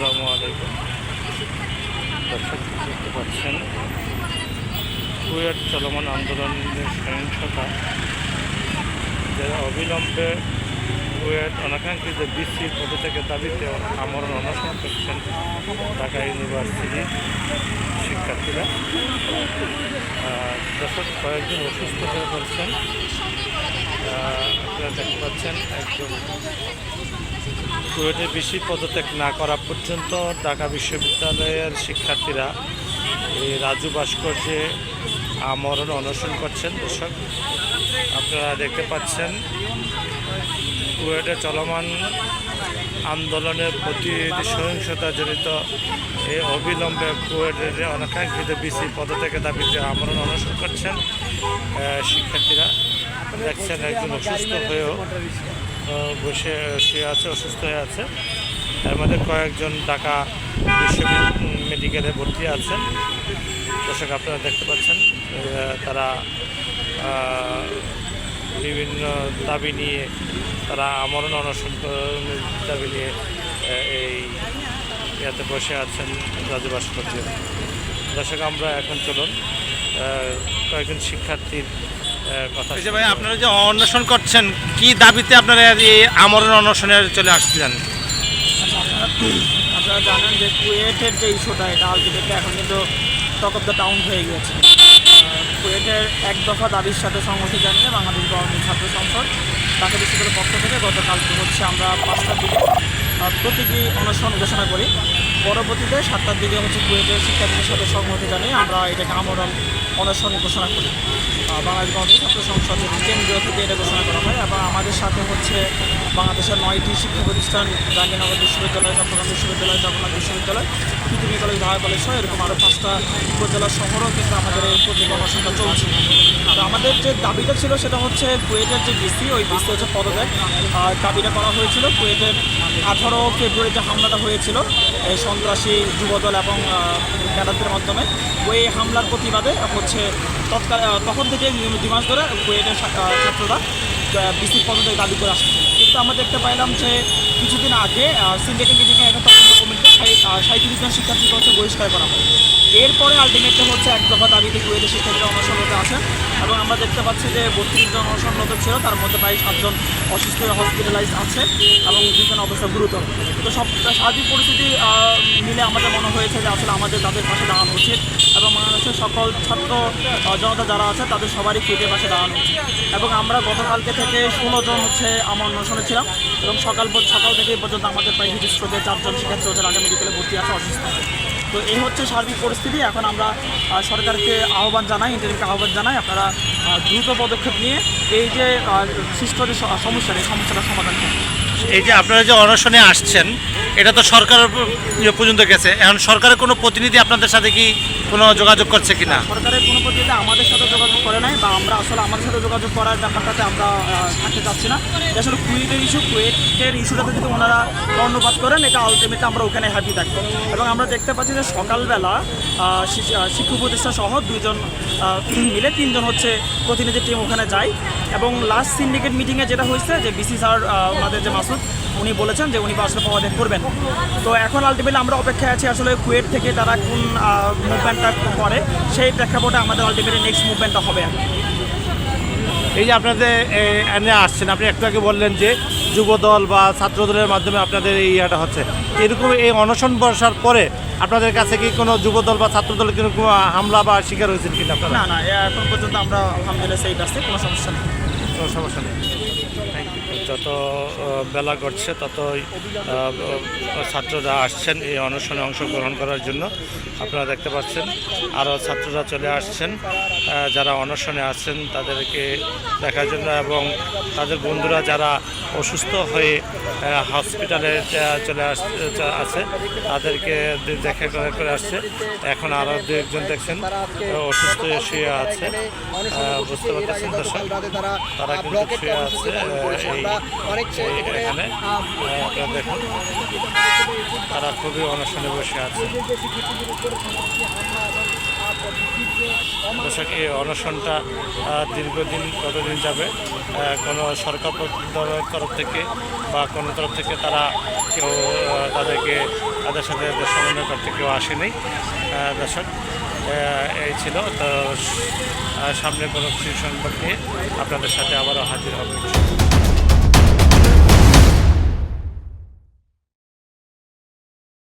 আসসালামু আলাইকুম। দর্শক, দেখতে পাচ্ছেন, কুয়েট চলমান আন্দোলনের সহিংসতা যে অবিলম্বে কুয়েট অনাকাঙ্ক্ষিত বিসি পদ থেকে দাবিতে আমরণ অনশন করছেন ঢাকা ইউনিভার্সিটি শিক্ষার্থীরা। দর্শক, কয়েকজন অসুস্থ হয়ে পড়ছেন। আপনারা দেখতে পাচ্ছেন একজন কুয়েটে বেশি পদত্যাগ না করা পর্যন্ত ঢাকা বিশ্ববিদ্যালয়ের শিক্ষার্থীরা এই রাজু ভাস্কর্যে আমরণ অনশন করছেন। দর্শক, আপনারা দেখতে পাচ্ছেন, কুয়েটে চলমান আন্দোলনের প্রতি সহিংসতা জড়িত এই অবিলম্বে কুয়েটের অনাকাঙ্ক্ষিত বিসি পদত্যাগের দাবিতে আমরণ অনশন করছেন শিক্ষার্থীরা। দেখছেন একজন অসুস্থ হয়েও বসে, শুয়ে আছে, অসুস্থ হয়ে আছে। এর মধ্যে কয়েকজন ঢাকা মেডিকেলে ভর্তি আছেন। দর্শক, আপনারা দেখতে পাচ্ছেন তারা বিভিন্ন দাবি নিয়ে তারা আমরণ অনশন দাবি নিয়ে এই ইয়াতে বসে আছেন রাজু ভাস্কর্যে দর্শক, আমরা এখন চলুন কয়েকজন শিক্ষার্থীর কথা যে ভাই, আপনারা যে অন্বেষণ করছেন, কি দাবিতে আপনারা এই আমরণ অনশনে চলে আসছিলেন? আপনারা জানেন যে কুয়েটের যে ইস্যুটা, এটা আলটিমেটলি এখন কিন্তু টক অফ দ্য টাউন হয়ে গিয়েছে। কুয়েটের এক দফা দাবির সাথে সংহতি জানিয়ে বাংলাদেশ গভর্নমেন্ট ছাত্র সংসদ ঢাকা বিশ্ববিদ্যালয়ের পক্ষ থেকে গতকালকে হচ্ছে আমরা পাঁচটার দিকে প্রতীকী অনশন ঘোষণা করি। পরবর্তীতে সাতটার দিকে হচ্ছে কুয়েটের শিক্ষার্থীদের সাথে সংহতি জানিয়ে আমরা এটাকে আমরণ অনশন ঘোষণা করি। বাংলাদেশ গণতন্ত্র ছাত্র সংসদের কেন্দ্রীয় থেকে এটা ঘোষণা করা হয় এবং আমাদের সাথে হচ্ছে বাংলাদেশের নয়টি শিক্ষা প্রতিষ্ঠান, জাহাঙ্গীরনগর বিশ্ববিদ্যালয়, চট্টগ্রাম বিশ্ববিদ্যালয়, জগন্নাথ বিশ্ববিদ্যালয়, পৃথিবী কলেজ, ঢাকা কলেজ সহ এরকম আরও পাঁচটা উপজেলা শহরও কিন্তু আমাদের এই পত্রিকা অনশনটা চলছে। আমাদের যে দাবিটা ছিল সেটা হচ্ছে কুয়েটের যে ডিসি, ওই ডিসি হচ্ছে পদত্যাগ। আর দাবিটা করা হয়েছিল কুয়েটের আঠারো ফেব্রুয়ারি যে হামলাটা হয়েছিল, এই সন্ত্রাসী যুবদল এবং ক্যাডারদের মাধ্যমে, ওই হামলার প্রতিবাদে হচ্ছে তৎকাল তখন থেকে দুই মাস ধরে কুয়েটের ছাত্ররা বিসি পদত্যাগ দাবি করে আসছে। কিন্তু আমরা দেখতে পাইলাম যে কিছুদিন আগে সিন্ডিকেট মিটিংয়ে সাঁত্রিশ জন শিক্ষার্থীকে হচ্ছে বহিষ্কার করা হয়। এরপরে আলটিমেটলি হচ্ছে এক দফা দাবিতে কুয়েতে শিক্ষার্থীরা অনশনরত আছেন এবং আমরা দেখতে পাচ্ছি যে বত্রিশ জন অনশনরত ছিল, তার মধ্যে প্রায় সাতজন অসুস্থ হসপিটালাইজ আছে এবং দুজন অবস্থা গুরুতর। তো সব সার্বিক পরিস্থিতি আমাদের মনে হয়েছে যে আসলে আমাদের তাদের পাশে দাঁড়ানো উচিত এবং বাংলাদেশের সকল ছাত্র জনতা যারা আছে তাদের সবারই কুয়েটের পাশে দাঁড়ানো উচিত। এবং আমরা গতকালকে থেকে ষোলো জন হচ্ছে আমার অনশনে ছিলাম এবং সকাল সকাল থেকে পর্যন্ত আমাদের প্রায় হিট স্ট্রোকে চারজন শিক্ষার্থী হচ্ছে ঢাকা মেডিকেলে ভর্তি আছে, অসুস্থ তো এই হচ্ছে সার্বিক পরিস্থিতি। এখন আমরা সরকারকে আহ্বান জানাই ইন্টারভিউকে আহ্বান জানাই আপনারা দ্রুত পদক্ষেপ নিয়ে এই যে সৃষ্ট যে সমস্যা, এই সমস্যাটা সমাধান করুন। এই যে আপনারা যে অনশনে আসছেন, এটা তো সরকার পর্যন্ত গেছে। এখন সরকারের কোনো প্রতিনিধি আপনাদের সাথে কি কোনো যোগাযোগ করছে কিনা? সরকারের কোনো প্রতিনিধি আমাদের সাথে যোগাযোগ করে নাই বা আমরা আসলে আমাদের সাথে যোগাযোগ করার ব্যাপারটাতে আমরা থাকতে চাচ্ছি না। আসলে কুয়েটের ইস্যু কুয়েটের ইস্যুটাতে যদি ওনারা কর্ণপাত করেন এটা আলটিমেটলি আমরা ওখানে হ্যাপি থাকব। এবং আমরা দেখতে পাচ্ছি যে সকালবেলা শিশু- আহ, সহ দুইজন আহ, মিলে তিনজন হচ্ছে প্রতিনিধি টিম ওখানে যায়। এবং লাস্ট সিন্ডিকেট মিটিংয়ে যেটা হয়েছে যে বিসি স্যার ওনাদের যে মাসুদ উনি বলেছেন যে উনি আসলে পদত্যাগ করবেন। তো এখন আলটিমেটলি আমরা অপেক্ষায় আছি আসলে কুয়েট থেকে তারা কোন মুভমেন্টটা করে সেই প্রেক্ষাপটে আমাদের আলটিমেটলি নেক্সট মুভমেন্টটা হবে এই যে আপনাদের এনে আসছেন আপনি একটু আগে বললেন যে যুবদল বা ছাত্রদলের মাধ্যমে আপনাদের এই ইয়েটা হচ্ছে। এরকম এই অনশন বসার পরে আপনাদের কাছে কি কোনো যুবদল বা ছাত্রদলের কোনো কোনো হামলা বা শিকার হয়েছেন কিনা আপনারা? না না এখন পর্যন্ত আমরা আলহামদুলিল্লাহ সেই আছে কোনো সমস্যা নেই। কোনো সমস্যা নেই। যত বেলা ঘটছে, ততই ছাত্ররা আসছেন এই অনশনে অংশগ্রহণ করার জন্য। আপনারা দেখতে পাচ্ছেন, আরও ছাত্ররা চলে আসছেন। যারা অনশনে আছেন, তাদেরকে দেখার জন্য এবং তাদের বন্ধুরা যারা অসুস্থ হয়ে হসপিটালে চলে আছে। তাদেরকে দেখা, করে করে আসছে। এখন আরও দু একজন দেখছেন, অসুস্থ শুয়ে আছে। বুঝতে পারতেছেন দর্শক, তারা কিন্তু শুয়ে আছে এখানে। দেখুন, তারা খুবই অনশনে বসে আছে। দর্শক, এই অনশনটা দীর্ঘদিন কতদিন যাবে? কোনো সরকার তরফ থেকে বা কোনো তরফ থেকে তারা কেউ তাদেরকে তাদের সাথে সমন্বয় করতে কেউ আসেনি। দর্শক এই ছিল। তো সামনে কোনো কিছু নিয়ে আপনাদের সাথে আবারও হাজির হবে।